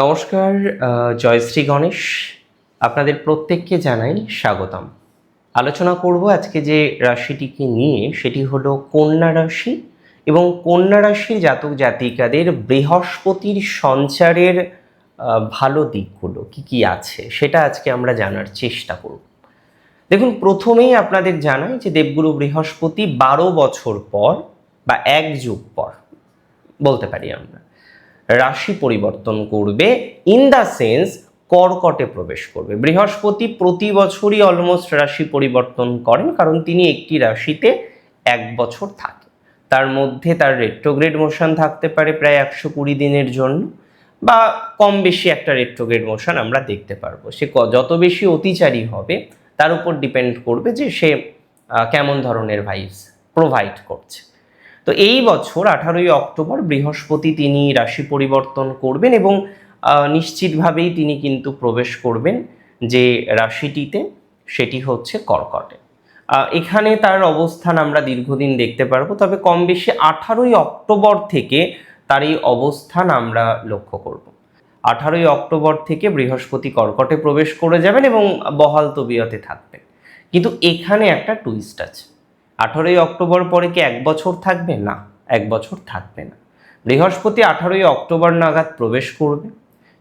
নমস্কার জয়শ্রী গণেশ। আপনাদের প্রত্যেককে জানাই স্বাগতম। আলোচনা করব আজকে যে রাশিটিকে নিয়ে, সেটি হলো কন্যা রাশি এবং কন্যা রাশির জাতক জাতিকাদের বৃহস্পতির সঞ্চারের ভালো দিকগুলো কি কি আছে, সেটা আজকে আমরা জানার চেষ্টা করব। দেখুন, প্রথমেই আপনাদের জানাই যে দেবগুরু বৃহস্পতি বারো বছর পর বা এক যুগ পর, বলতে পারি আমরা রাশি পরিবর্তন করবে ইন দ্য সেন্স কর্কটে প্রবেশ করবে। বৃহস্পতি প্রতি বছরই অলমোস্ট রাশি পরিবর্তন করেন, কারণ তিনি একটি রাশিতে এক বছর থাকে। তার মধ্যে তার রেট্রোগ্রেড মোশন থাকতে পারে প্রায় একশো কুড়ি দিনের জন্য, বা কম বেশি একটা রেট্রোগ্রেড মোশন আমরা দেখতে পারব। সে যত বেশি অতিচারী হবে, তার উপর ডিপেন্ড করবে যে সে কেমন ধরনের ভাইবস প্রোভাইড করছে। তো এই বছর আঠারোই অক্টোবর বৃহস্পতি তিনি রাশি পরিবর্তন করবেন এবং নিশ্চিতভাবেই তিনি কিন্তু প্রবেশ করবেন যে রাশিটিতে সেটি হচ্ছে কর্কটে। এখানে তার অবস্থান আমরা দীর্ঘদিন দেখতে পারব, তবে কম বেশি আঠারোই অক্টোবর থেকে তার এই অবস্থান আমরা লক্ষ্য করব। আঠারোই অক্টোবর থেকে বৃহস্পতি কর্কটে প্রবেশ করে যাবেন এবং বহাল তবিয়তে থাকবেন। কিন্তু এখানে একটা টুইস্ট আছে। আঠারোই অক্টোবর পরে কি এক বছর থাকবে? না, এক বছর থাকবে না। বৃহস্পতি আঠারোই অক্টোবর নাগাদ প্রবেশ করবে।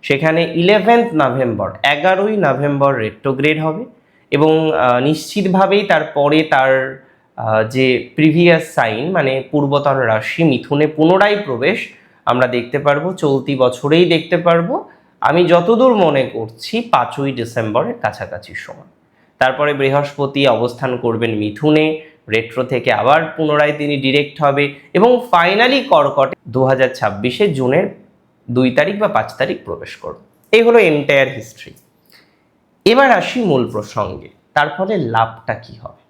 সেখানে ইলেভেন্থ নভেম্বর এগারোই নভেম্বর রেট্রোগ্রেড হবে এবং নিশ্চিতভাবেই তারপরে তার যে প্রিভিয়াস সাইন মানে পূর্বতন রাশি মিথুনে পুনরায় প্রবেশ আমরা দেখতে পারব, চলতি বছরেই দেখতে পারব। আমি যতদূর মনে করছি পাঁচই ডিসেম্বরের কাছাকাছি সময়। তারপরে বৃহস্পতি অবস্থান করবেন মিথুনে। রেট্রো থেকে আবার পুনরায় তিনি ডিরেক্ট হবে এবং ফাইনালি কর্কটে দু হাজার ছাব্বিশে জুনের দুই তারিখ বা পাঁচ তারিখ প্রবেশ করবে। এই হলো এন্টায়ার হিস্ট্রি এবার আসি মূল প্রসঙ্গে তারপরে লাভটা কি হবে?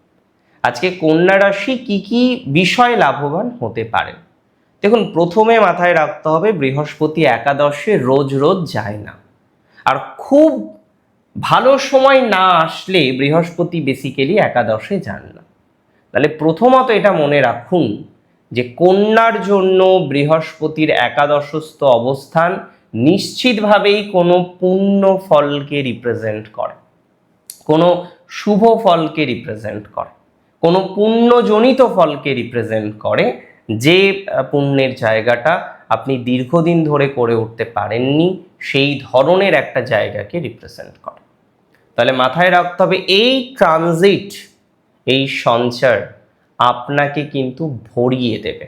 আজকে কন্যা রাশি কি কি বিষয় লাভবান হতে পারেন দেখুন, প্রথমে মাথায় রাখতে হবে, বৃহস্পতি একাদশে রোজ রোজ যায় না। আর খুব ভালো সময় না আসলে বৃহস্পতি বেসিক্যালি একাদশে যান না। তাহলে প্রথমত এটা মনে রাখুন যে কন্যার জন্য বৃহস্পতির একাদশস্থ অবস্থান নিশ্চিতভাবেই কোনো পুণ্য ফলকে রিপ্রেজেন্ট করে। কোনো শুভ ফলকে রিপ্রেজেন্ট করে। কোনো পুণ্যজনিত ফলকে রিপ্রেজেন্ট করে যে পুণ্যের জায়গাটা আপনি দীর্ঘদিন ধরে করে উঠতে পারেননি, সেই ধরনের একটা জায়গাকে রিপ্রেজেন্ট করে। তাহলে মাথায় রাখতে হবে, এই ট্রানজিট এই সঞ্চার আপনাকে কিন্তু ভরিয়ে দেবে।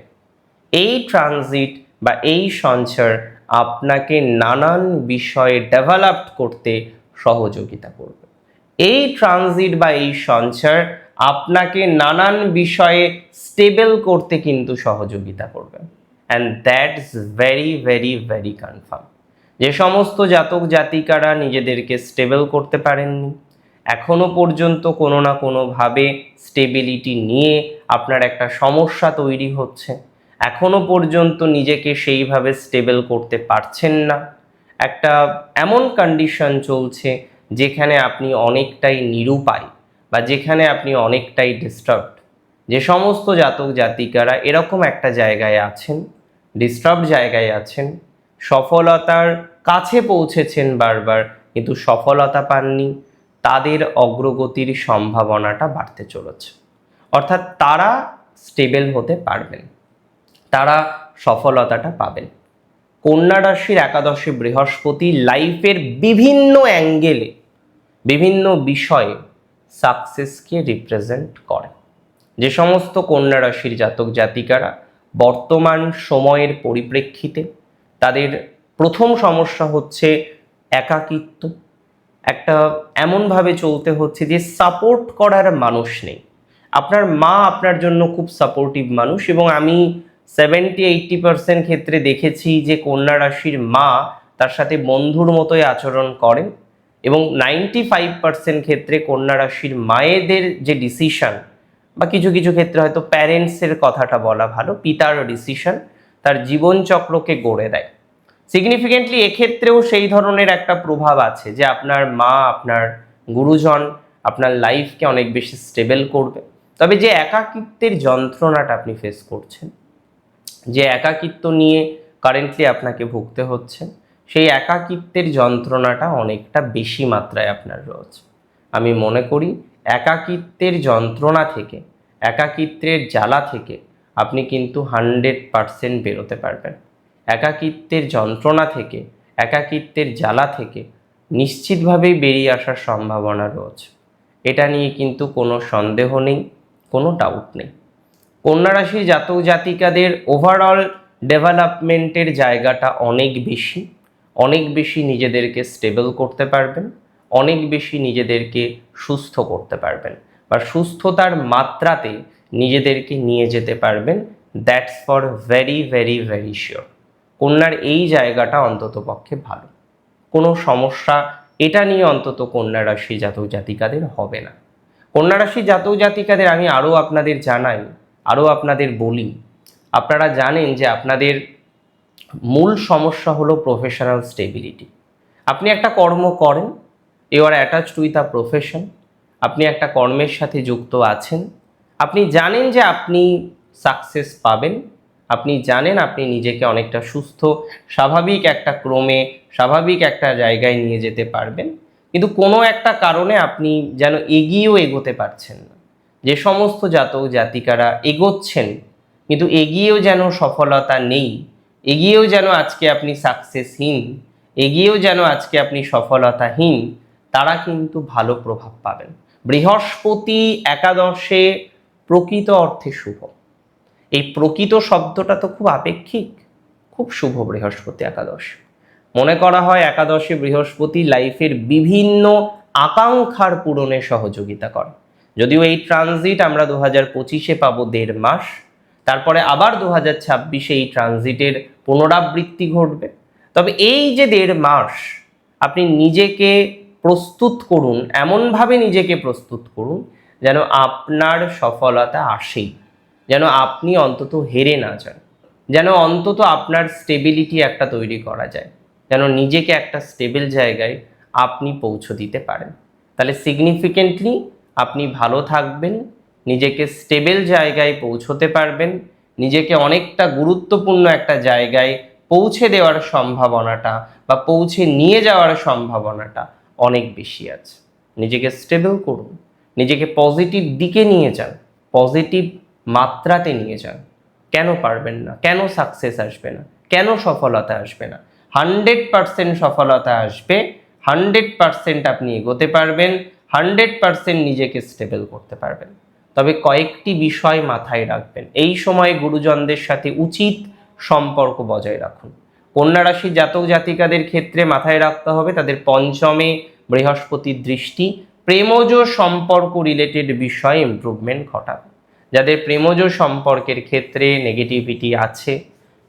এই ট্রানজিট বা এই সঞ্চার আপনাকে নানান বিষয়ে ডেভেলপ করতে সহযোগিতা করবে। এই ট্রানজিট বা এই সঞ্চার আপনাকে নানান বিষয়ে স্টেবল করতে কিন্তু সহযোগিতা করবে। And that's very very very confirm যে সমস্ত জাতক জাতিকারা নিজেদেরকে স্টেবল করতে পারেননি এখনও পর্যন্ত কোনো না কোনোভাবে স্টেবিলিটি নিয়ে আপনার একটা সমস্যা তৈরি হচ্ছে। এখনও পর্যন্ত নিজেকে সেইভাবে স্টেবল করতে পারছেন না। একটা এমন কন্ডিশন চলছে যেখানে আপনি অনেকটাই নিরুপায় বা যেখানে আপনি অনেকটাই ডিস্টার্বড যে সমস্ত জাতক জাতিকারা এরকম একটা জায়গায় আছেন ডিস্টার্ব জায়গায় আছেন, সফলতার কাছে পৌঁছেছেন বারবার, কিন্তু সফলতা পাননি। তাদের অগ্রগতির সম্ভাবনাটা বাড়তে চলেছে। অর্থাৎ তারা স্টেবল হতে পারবেন। তারা সফলতাটা পাবেন। কন্যা রাশির একাদশী বৃহস্পতি লাইফের বিভিন্ন অ্যাঙ্গেলে বিভিন্ন বিষয়ে সাকসেসকে রিপ্রেজেন্ট করে। যে সমস্ত কন্যা রাশির জাতক জাতিকারা বর্তমান সময়ের পরিপ্রেক্ষিতে তাদের প্রথম সমস্যা হচ্ছে একাকিত্ব। একটা এমনভাবে চলতে হচ্ছে যে সাপোর্ট করার মানুষ নেই। আপনার মা আপনার জন্য খুব সাপোর্টিভ মানুষ এবং আমি সেভেন্টি এইট্টি পার্সেন্ট ক্ষেত্রে দেখেছি যে কন্যা রাশির মা তার সাথে বন্ধুর মতোই আচরণ করেন এবং নাইনটি ফাইভ পার্সেন্ট ক্ষেত্রে কন্যা রাশির মায়েদের যে ডিসিশন বা কিছু কিছু ক্ষেত্রে হয়তো প্যারেন্টসের কথাটা বলা ভালো, পিতার ডিসিশন তার জীবনচক্রকে গড়ে দেয়। সিগনিফিকেন্টলি এক্ষেত্রেও সেই ধরনের একটা প্রভাব আছে যে আপনার মা, আপনার গুরুজন আপনার লাইফকে অনেক বেশি স্টেবল করবে। তবে যে একাকিত্বের যন্ত্রণাটা আপনি ফেস করছেন, যে একাকিত্ব নিয়ে কারেন্টলি আপনাকে ভুগতে হচ্ছে, সেই একাকিত্বের যন্ত্রণাটা অনেকটা বেশি মাত্রায় আপনার রয়েছে। আমি মনে করি একাকিত্বের যন্ত্রণা থেকে, একাকিত্বের জ্বালা থেকে আপনি কিন্তু হান্ড্রেড পারসেন্ট বেরোতে পারবেন। একাকিত্বের যন্ত্রণা থেকে, একাকিত্বের জ্বালা থেকে নিশ্চিতভাবেই বেরিয়ে আসার সম্ভাবনা রয়েছে এটা নিয়ে কিন্তু কোনো সন্দেহ নেই, কোনো ডাউট নেই। কন্যা রাশির জাতক জাতিকাদের ওভারঅল ডেভেলপমেন্টের জায়গাটা অনেক বেশি অনেক বেশি নিজেদেরকে স্টেবল করতে পারবেন, অনেক বেশি নিজেদেরকে সুস্থ করতে পারবেন বা সুস্থতার মাত্রাতে নিজেদেরকে নিয়ে যেতে পারবেন। That's for very very very sure কন্যার এই জায়গাটা অন্তত পক্ষে ভালো। কোনো সমস্যা এটা নিয়ে অন্তত কন্যা রাশি জাতক জাতিকাদের হবে না। কন্যা রাশি জাতক জাতিকাদের আমি আরও আপনাদের জানাই, আরও আপনাদের বলি, আপনারা জানেন যে আপনাদের মূল সমস্যা হলো প্রফেশনাল স্টেবিলিটি আপনি একটা কর্ম করেন you are attached with a profession আপনি একটা কর্মের সাথে যুক্ত আছেন, আপনি জানেন যে আপনি সাকসেস পাবেন আপনি জানেন আপনি নিজেকে অনেকটা সুস্থ, স্বাভাবিক একটা ক্রমে, স্বাভাবিক একটা জায়গায় নিয়ে যেতে পারবেন। কিন্তু কোনো একটা কারণে আপনি যেন এগিয়েও এগোতে পারছেন না। যে সমস্ত জাতক জাতিকারা এগোচ্ছেন, কিন্তু এগিয়েও যেন সফলতা নেই, এগিয়েও যেন আজকে আপনি সাকসেসহীন এগিয়েও যেন আজকে আপনি সফলতাহীন, তারা কিন্তু ভালো প্রভাব পাবেন। বৃহস্পতি একাদশে প্রকৃত অর্থে শুভ। এই প্রকৃত শব্দটা তো খুব আপেক্ষিক। খুব শুভ বৃহস্পতি একাদশ। মনে করা হয় একাদশে বৃহস্পতি লাইফের বিভিন্ন আকাঙ্ক্ষার পূরণে সহযোগিতা করে। যদিও এই ট্রানজিট আমরা দু হাজার পঁচিশে পাবো দেড় মাস, তারপরে আবার দু হাজার ছাব্বিশে এই ট্রানজিটের পুনরাবৃত্তি ঘটবে। তবে এই যে দেড় মাস, আপনি নিজেকে প্রস্তুত করুন, এমনভাবে নিজেকে প্রস্তুত করুন যেন আপনার সফলতা আসেই। যেন আপনি অন্তত হেরে না যান। যেন অন্তত আপনার স্টেবিলিটি একটা তৈরি করা যায়। যেন নিজেকে একটা স্টেবল জায়গায় আপনি পৌঁছে দিতে পারেন। তাহলে সিগনিফিকেন্টলি আপনি ভালো থাকবেন, নিজেকে স্টেবল জায়গায় পৌঁছতে পারবেন, নিজেকে অনেকটা গুরুত্বপূর্ণ একটা জায়গায় পৌঁছে দেওয়ার সম্ভাবনাটা বা পৌঁছে নিয়ে যাওয়ার সম্ভাবনাটা অনেক বেশি আছে। নিজেকে স্টেবল করুন, নিজেকে পজিটিভ দিকে নিয়ে যান। পজিটিভ মাত্রাতে নিয়ে যান। কেন পারবেন না? কেন সাকসেস আসবে না? কেন সফলতা আসবে না? হান্ড্রেড পারসেন্ট সফলতা আসবে হান্ড্রেড পারসেন্ট আপনি এগোতে পারবেন হান্ড্রেড পারসেন্ট নিজেকে স্টেবল করতে পারবেন। তবে কয়েকটি বিষয় মাথায় রাখবেন। এই সময় গুরুজনদের সাথে উচিত সম্পর্ক বজায় রাখুন। কন্যা রাশি জাতক জাতিকাদের ক্ষেত্রে মাথায় রাখতে হবে তাদের পঞ্চমে বৃহস্পতির দৃষ্টি। প্রেমজ সম্পর্ক রিলেটেড বিষয়ে ইমপ্রুভমেন্ট ঘটাবে যাদের প্রেমজ সম্পর্কের ক্ষেত্রে নেগেটিভিটি আছে,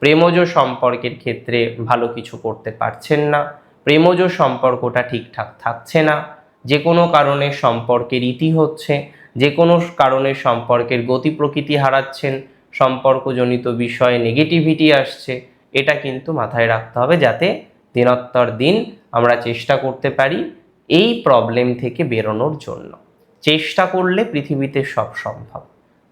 প্রেমজ সম্পর্কের ক্ষেত্রে ভালো কিছু করতে পারছেন না, প্রেমজ সম্পর্কটা ঠিকঠাক থাকছে না, যে কোনো কারণে সম্পর্কের ইতি হচ্ছে, যে কোনো কারণে সম্পর্কের গতি প্রকৃতি হারাচ্ছেন, সম্পর্কজনিত বিষয়ে নেগেটিভিটি আসছে, এটা কিন্তু মাথায় রাখতে হবে যাতে দিনোত্তর দিন আমরা চেষ্টা করতে পারি এই প্রবলেম থেকে বেরোনোর জন্য। চেষ্টা করলে পৃথিবীতে সব সম্ভব।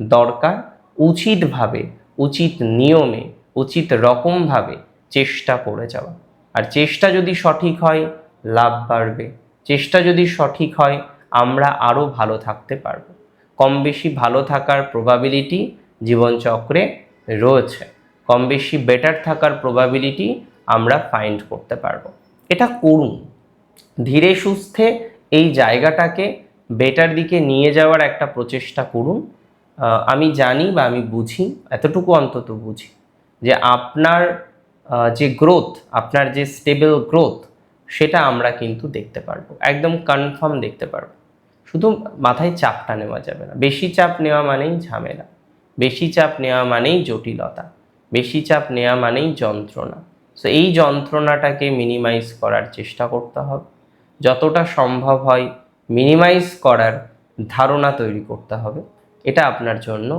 দরকার উচিতভাবে, উচিত নিয়মে, উচিত রকমভাবে চেষ্টা করে যাওয়া। আর চেষ্টা যদি সঠিক হয়, লাভ বাড়বে। চেষ্টা যদি সঠিক হয়, আমরা আরও ভালো থাকতে পারব। কম বেশি ভালো থাকার প্রবাবিলিটি জীবনচক্রে রয়েছে। কম বেশি বেটার থাকার প্রবাবিলিটি আমরা ফাইন্ড করতে পারব। এটা করুন। ধীরে সুস্থে এই জায়গাটাকে বেটার দিকে নিয়ে যাওয়ার একটা প্রচেষ্টা করুন। আমি জানি বা আমি বুঝি, এতটুকু অন্তত বুঝি, যে আপনার যে গ্রোথ আপনার যে স্টেবল গ্রোথ সেটা আমরা কিন্তু দেখতে পারব, একদম কনফার্ম দেখতে পারব। শুধু মাথায় চাপটা নেওয়া যাবে না, বেশি চাপ নেওয়া মানেই ঝামেলা, বেশি চাপ নেওয়া মানেই জটিলতা, বেশি চাপ নেওয়া মানেই যন্ত্রণা। সো এই যন্ত্রণাটাকে মিনিমাইজ করার চেষ্টা করতে হবে, যতটা সম্ভব হয় মিনিমাইজ করার ধারণা তৈরি করতে হবে। এটা আপনার জন্য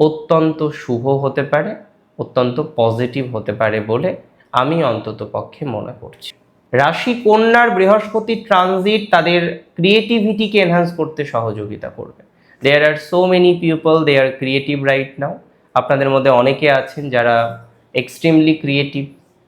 অত্যন্ত শুভ হতে পারে, অত্যন্ত পজিটিভ হতে পারে বলে আমি অন্তত পক্ষে মনে করছি। রাশি কন্যার বৃহস্পতি ট্রানজিট তাদের ক্রিয়েটিভিটিকে এনহান্স করতে সহযোগিতা করবে। There are so many people they are creative right now আপনাদের মধ্যে অনেকে আছেন যারা এক্সট্রিমলি ক্রিয়েটিভ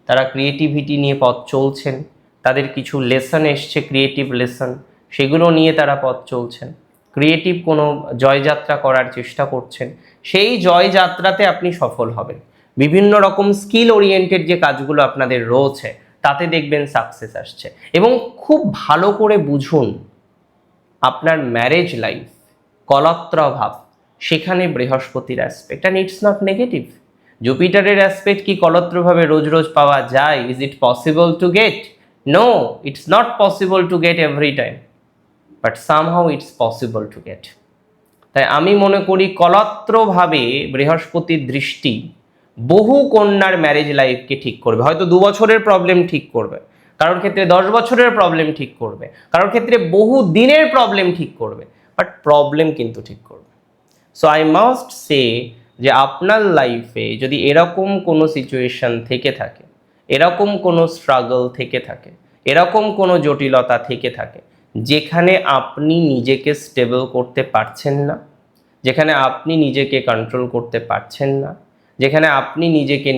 তারা ক্রিয়েটিভিটি নিয়ে পথ চলছেন, তাদের কিছু লেসন এসছে ক্রিয়েটিভ লেসন সেগুলো নিয়ে তারা পথ চলছেন। ক্রিয়েটিভ কোনো জয়যাত্রা করার চেষ্টা করছেন, সেই জয়যাত্রাতে আপনি সফল হবেন। বিভিন্ন রকম স্কিল ওরিয়েন্টেড যে কাজগুলো আপনাদের রয়েছে, তাতে দেখবেন সাকসেস আসছে। এবং খুব ভালো করে বুঝুন, আপনার ম্যারেজ লাইফ কলত্র ভাব, সেখানে বৃহস্পতির aspect and it's not negative জুপিটারের aspect কি কলত্রভাবে রোজ রোজ পাওয়া যায়? Is it possible to get no it's not possible to get every time but somehow it's possible to get তাই আমি মনে করি কলত্রভাবে বৃহস্পতির দৃষ্টি বহু কন্যার ম্যারেজ লাইফকে ঠিক করবে। হয়তো দু বছরের প্রবলেম ঠিক করবে। কারোর ক্ষেত্রে দশ বছরের প্রবলেম ঠিক করবে। কারোর ক্ষেত্রে বহু দিনের প্রবলেম ঠিক করবে। বাট প্রবলেম কিন্তু ঠিক করবে। সো আই মাস্ট সে যে আপনার লাইফে যদি এরকম কোনো সিচুয়েশন থেকে থাকে, এরকম কোনো স্ট্রাগল থেকে থাকে, এরকম কোনো জটিলতা থেকে থাকে যেখানে আপনি নিজেকে স্টেবল করতে পারছেন না, যেখানে আপনি নিজেকে কন্ট্রোল করতে পারছেন না, যেখানে আপনি নিজেকে